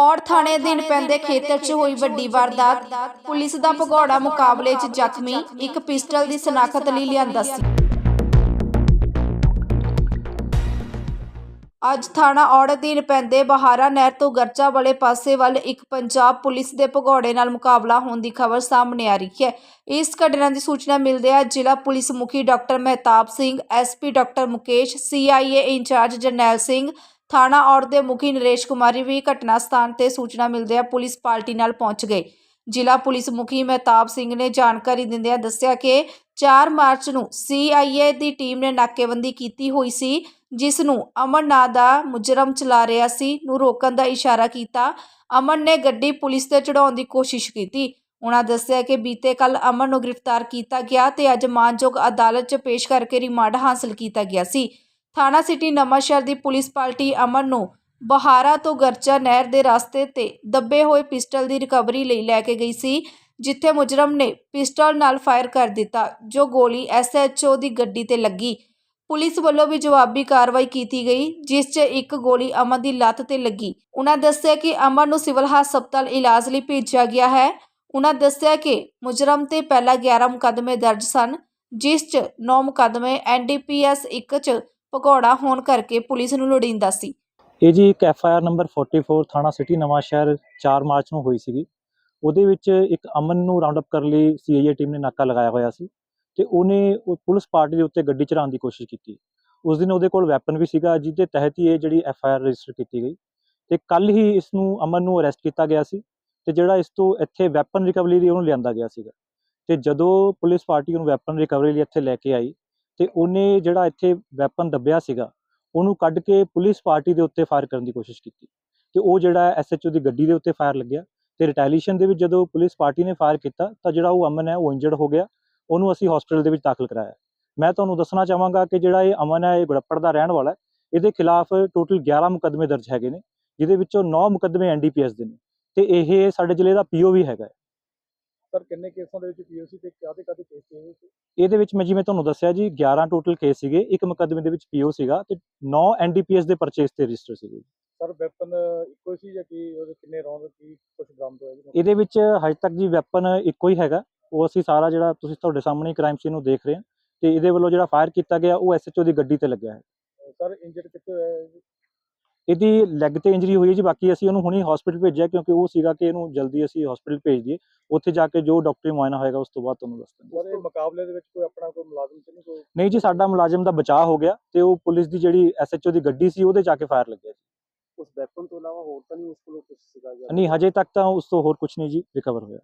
ਔਰ ਥਾਣੇ ਦਿਨ ਪੈਂਦੇ ਖੇਤਰ 'ਚ ਹੋਈ ਵੱਡੀ ਵਾਰਦਾਤ, ਪੁਲਿਸ ਦਾ ਭਗੌੜਾ ਮੁਕਾਬਲੇ 'ਚ ਜ਼ਖਮੀ ਇੱਕ ਪਿਸਟਲ ਦੀ ਸਨਾਖਤ ਲਈ ਲਿਆਂਦਾ ਸੀ। ਅੱਜ ਥਾਣਾ ਔੜ ਅਧੀਨ ਪੈਂਦੇ ਬਹਾਰਾ ਨਹਿਰ ਤੋਂ ਗਰਚਾ ਵਾਲੇ ਪਾਸੇ ਵੱਲ ਇੱਕ ਪੰਜਾਬ ਪੁਲਿਸ ਦੇ ਭਗੌੜੇ ਨਾਲ ਮੁਕਾਬਲਾ ਹੋਣ ਦੀ ਖਬਰ ਸਾਹਮਣੇ ਆ ਰਹੀ ਹੈ। ਇਸ ਘਟਨਾ ਦੀ ਸੂਚਨਾ ਮਿਲਦਿਆਂ ਜ਼ਿਲ੍ਹਾ ਪੁਲਿਸ ਮੁਖੀ doctor Mehtab Singh SP doctor Mukesh CIA in-charge Jarnail Singh ਥਾਣਾ ਔੜ ਦੇ ਮੁਖੀ ਨਰੇਸ਼ ਕੁਮਾਰੀ ਵੀ ਘਟਨਾ ਸਥਾਨ ਤੇ ਸੂਚਨਾ ਮਿਲਦਿਆਂ ਪੁਲਿਸ ਪਾਰਟੀ ਨਾਲ ਪਹੁੰਚ ਗਏ ਜ਼ਿਲ੍ਹਾ ਪੁਲਿਸ ਮੁਖੀ ਮਹਿਤਾਬ ਸਿੰਘ ਨੇ ਜਾਣਕਾਰੀ ਦਿੰਦਿਆਂ ਦੱਸਿਆ ਕਿ 4 ਮਾਰਚ ਨੂੰ ਸੀਆਈਏ ਦੀ ਟੀਮ ਨੇ ਨਾਕੇਬੰਦੀ ਕੀਤੀ ਹੋਈ ਸੀ, ਜਿਸ ਨੂੰ ਅਮਨ ਨਾਂ ਦਾ ਮੁਜਰਮ ਚਲਾ ਰਿਹਾ ਸੀ, ਨੂੰ ਰੋਕਣ ਦਾ ਇਸ਼ਾਰਾ ਕੀਤਾ। ਅਮਨ ਨੇ ਗੱਡੀ ਪੁਲਿਸ ਤੇ ਚੜਾਉਣ ਦੀ ਕੋਸ਼ਿਸ਼ ਕੀਤੀ। ਉਹਨਾਂ ਦੱਸਿਆ ਕਿ ਬੀਤੇ ਕੱਲ ਅਮਨ ਨੂੰ ਗ੍ਰਿਫਤਾਰ ਕੀਤਾ ਗਿਆ ਤੇ ਅੱਜ ਮਾਨਯੋਗ ਅਦਾਲਤ 'ਚ ਪੇਸ਼ ਕਰਕੇ ਰਿਮਾਂਡ ਹਾਸਲ ਕੀਤਾ ਗਿਆ ਸੀ। ਥਾਣਾ ਸਿਟੀ ਨਵਾਂਸ਼ਹਿਰ ਦੀ ਪੁਲਿਸ ਪਾਰਟੀ ਅਮਨ ਨੂੰ ਬਹਾਰਾ ਤੋਂ ਗਰਚਾ ਨਹਿਰ ਦੇ ਰਸਤੇ ਤੇ ਦੱਬੇ ਹੋਏ ਪਿਸਟਲ ਦੀ ਰਿਕਵਰੀ ਲਈ ਲੈ ਕੇ ਗਈ ਸੀ, ਜਿੱਥੇ ਮੁਜਰਮ ਨੇ ਪਿਸਟਲ ਨਾਲ ਫਾਇਰ ਕਰ ਦਿੱਤਾ, ਜੋ ਗੋਲੀ ਐਸਐਚਓ ਦੀ ਗੱਡੀ ਤੇ ਲੱਗੀ। ਪੁਲਿਸ ਵੱਲੋਂ ਵੀ ਜਵਾਬੀ ਕਾਰਵਾਈ ਕੀਤੀ ਗਈ, ਜਿਸ 'ਚ ਇੱਕ ਗੋਲੀ ਅਮਨ ਦੀ ਲੱਤ ਤੇ ਲੱਗੀ। ਉਹਨਾਂ ਦੱਸਿਆ ਕਿ ਅਮਨ ਨੂੰ ਸਿਵਲ ਹਸਪਤਾਲ ਇਲਾਜ ਲਈ ਭੇਜਿਆ ਗਿਆ ਹੈ। ਉਹਨਾਂ ਦੱਸਿਆ ਕਿ ਮੁਜਰਮ ਤੇ ਪਹਿਲਾਂ 11 ਮੁਕੱਦਮੇ ਦਰਜ ਸਨ, ਜਿਸ 'ਚ 9 ਮੁਕੱਦਮੇ ਐਨਡੀਪੀਐਸ 1 'ਚ ਭਗੌੜਾ ਹੋਣ ਕਰਕੇ ਪੁਲਿਸ ਨੂੰ ਲੋੜੀਂਦਾ ਸੀ। ਇਹ ਜੀ ਇੱਕ ਐਫ ਆਈ ਆਰ ਨੰਬਰ 44 ਥਾਣਾ ਸਿਟੀ ਨਵਾਂ ਸ਼ਹਿਰ 4 ਮਾਰਚ ਨੂੰ ਹੋਈ ਸੀਗੀ। ਉਹਦੇ ਵਿੱਚ ਇੱਕ ਅਮਨ ਨੂੰ ਰਾਉਂਡ ਅਪ ਕਰਨ ਲਈ ਸੀਆਈਏ ਟੀਮ ਨੇ ਨਾਕਾ ਲਗਾਇਆ ਹੋਇਆ ਸੀ ਤੇ ਉਹਨੇ ਉਹ ਪੁਲਿਸ ਪਾਰਟੀ ਦੇ ਉੱਤੇ ਗੱਡੀ ਚੜਾਉਣ ਦੀ ਕੋਸ਼ਿਸ਼ ਕੀਤੀ। ਉਸ ਦਿਨ ਉਹਦੇ ਕੋਲ ਵੈਪਨ ਵੀ ਸੀਗਾ ਜਿਹਦੇ ਤਹਿਤ ਹੀ ਇਹ ਜਿਹੜੀ ਐਫ ਆਈ ਆਰ ਰਜਿਸਟਰ ਕੀਤੀ ਗਈ। ਤੇ ਕੱਲ ਹੀ ਇਸ ਨੂੰ ਅਮਨ ਨੂੰ ਅਰੈਸਟ ਕੀਤਾ ਗਿਆ ਸੀ ਤੇ ਜਿਹੜਾ ਇਸ ਤੋਂ ਇੱਥੇ ਵੈਪਨ ਰਿਕਵਰੀ ਲਈ ਉਹਨੂੰ ਲਿਆਂਦਾ ਗਿਆ ਸੀਗਾ। ਤੇ ਜਦੋਂ ਪੁਲਿਸ ਪਾਰਟੀ ਉਹਨੂੰ ਵੈਪਨ ਰਿਕਵਰੀ ਲਈ ਇੱਥੇ ਲੈ ਕੇ ਆਈ ਤੇ ਉਹਨੇ ਜਿਹੜਾ ਇੱਥੇ ਵੈਪਨ ਦੱਬਿਆ ਸੀਗਾ, ਉਹਨੂੰ ਕੱਢ ਕੇ ਪੁਲਿਸ ਪਾਰਟੀ ਦੇ ਉੱਤੇ ਫਾਇਰ ਕਰਨ ਦੀ ਕੋਸ਼ਿਸ਼ ਕੀਤੀ ਤੇ ਉਹ ਜਿਹੜਾ ਐਸਐਚਓ ਦੀ ਗੱਡੀ ਦੇ ਉੱਤੇ ਫਾਇਰ ਲੱਗਿਆ ਤੇ ਰਿਟੈਲੀਸ਼ਨ ਦੇ ਵਿੱਚ ਜਦੋਂ ਪੁਲਿਸ ਪਾਰਟੀ ਨੇ ਫਾਇਰ ਕੀਤਾ ਤਾਂ ਜਿਹੜਾ ਉਹ ਅਮਨ ਹੈ ਉਹ ਇੰਜਰਡ ਹੋ ਗਿਆ, ਉਹਨੂੰ ਅਸੀਂ ਹਸਪੀਟਲ ਦੇ ਵਿੱਚ ਦਾਖਲ ਕਰਾਇਆ ਮੈਂ ਤੁਹਾਨੂੰ ਦੱਸਣਾ ਚਾਹਾਂਗਾ ਕਿ ਜਿਹੜਾ ਇਹ ਅਮਨ ਹੈ, ਇਹ ਗੁੜੱਪੜ ਦਾ ਰਹਿਣ ਵਾਲਾ ਹੈ, ਇਹਦੇ ਖਿਲਾਫ ਟੋਟਲ 11 ਮੁਕੱਦਮੇ ਦਰਜ ਹੈਗੇ ਨੇ, ਜਿਹਦੇ ਵਿੱਚੋਂ 9 ਮੁਕੱਦਮੇ ਐਨਡੀਪੀਐਸ ਦੇ ਨੇ ਤੇ ਇਹ ਸਾਡੇ ਜ਼ਿਲ੍ਹੇ ਦਾ ਪੀਓ ਵੀ ਹੈਗਾ ਹੈ। ਸਰ ਕਿੰਨੇ ਕੇਸਾਂ ਦੇ ਵਿੱਚ ਪੀਓਸੀ ਤੇ ਕਾਹਦੇ ਕਾਹਦੇ ਕੇਸ ਸੀ ਇਹਦੇ ਵਿੱਚ ਮੈਂ ਜਿਵੇਂ ਤੁਹਾਨੂੰ ਦੱਸਿਆ ਜੀ 11 ਟੋਟਲ ਕੇਸ ਸੀਗੇ ਇੱਕ ਮੁਕੱਦਮੇ ਦੇ ਵਿੱਚ ਪੀਓ ਸੀਗਾ ਤੇ 9 ਐਨਡੀਪੀਐਸ ਦੇ ਪਰਚੇਸ ਤੇ ਰਜਿਸਟਰ ਸੀਗੇ ਸਰ ਵੈਪਨ ਇੱਕੋ ਹੀ ਸੀ ਜਾਂ ਕੀ ਉਹਦੇ ਕਿੰਨੇ ਰੌਂਦ ਕੀ ਕੁਝ ਬਰਾਮਦ ਹੋਇਆ ਜੀ? ਇਹਦੇ ਵਿੱਚ ਹਜੇ ਤੱਕ ਜੀ ਵੈਪਨ ਇੱਕੋ ਹੀ ਹੈਗਾ। ਉਹ ਅਸੀਂ ਸਾਰਾ ਜਿਹੜਾ ਤੁਸੀਂ ਤੁਹਾਡੇ ਸਾਹਮਣੇ ਕ੍ਰਾਈਮ ਸੀਨ ਨੂੰ ਦੇਖ ਰਹੇ ਹਾਂ ਤੇ ਇਹਦੇ ਵੱਲੋਂ ਜਿਹੜਾ ਫਾਇਰ ਕੀਤਾ ਗਿਆ ਉਹ ਐਸਐਚਓ ਦੀ ਗੱਡੀ ਤੇ ਲੱਗਿਆ ਹੈ। ਸਰ ਇੰਜਰਡ ਕਿੱਥੇ ਹੋਇਆ ਹੈ ਜੀ? ਇਹਦੀ ਲੈਗ ਤੇ ਇੰਜਰੀ ਹੋਈ ਜੀ ਬਾਕੀ ਅਸੀਂ ਉਹਨੂੰ ਹੁਣੇ ਹਸਪੀਟਲ ਭੇਜਿਆ ਕਿਉਂਕਿ ਉਹ ਸੀਗਾ ਕਿ ਇਹਨੂੰ ਜਲਦੀ ਅਸੀਂ ਹਸਪੀਟਲ ਭੇਜ ਦਈਏ। ਉੱਥੇ ਜਾ ਕੇ ਜੋ ਡਾਕਟਰੀ ਮੁਆਇਨਾ ਹੋਏਗਾ ਉਸ ਤੋਂ ਬਾਅਦ ਤੁਹਾਨੂੰ ਦੱਸ ਦਾਂਗੇ। ਸਰ ਮੁਕਾਬਲੇ ਦੇ ਵਿੱਚ ਕੋਈ ਆਪਣਾ ਕੋਈ ਮੁਲਾਜ਼ਮ ਤੇ ਨਹੀਂ ਕੋਈ ਨਹੀਂ ਜੀ ਸਾਡਾ ਮੁਲਾਜ਼ਮ ਦਾ ਬਚਾਅ ਹੋ ਗਿਆ ਤੇ ਉਹ ਪੁਲਿਸ ਦੀ ਜਿਹੜੀ ਐਸਐਚਓ ਦੀ ਗੱਡੀ ਸੀ ਉਹਦੇ ਜਾ ਕੇ ਫਾਇਰ ਲੱਗਿਆ ਜੀ। ਉਸ ਵੈਪਨ ਤੋਂ ਇਲਾਵਾ ਹੋਰ ਤਾਂ ਨਹੀਂ ਉਸ ਕੋਲ ਕੁਝ ਸੀਗਾ ਜੀ ਨਹੀਂ ਹਜੇ ਤੱਕ ਤਾਂ ਉਸ ਤੋਂ ਹੋਰ ਕੁਝ ਨਹੀਂ ਜੀ ਰਿਕਵਰ ਹੋਇਆ।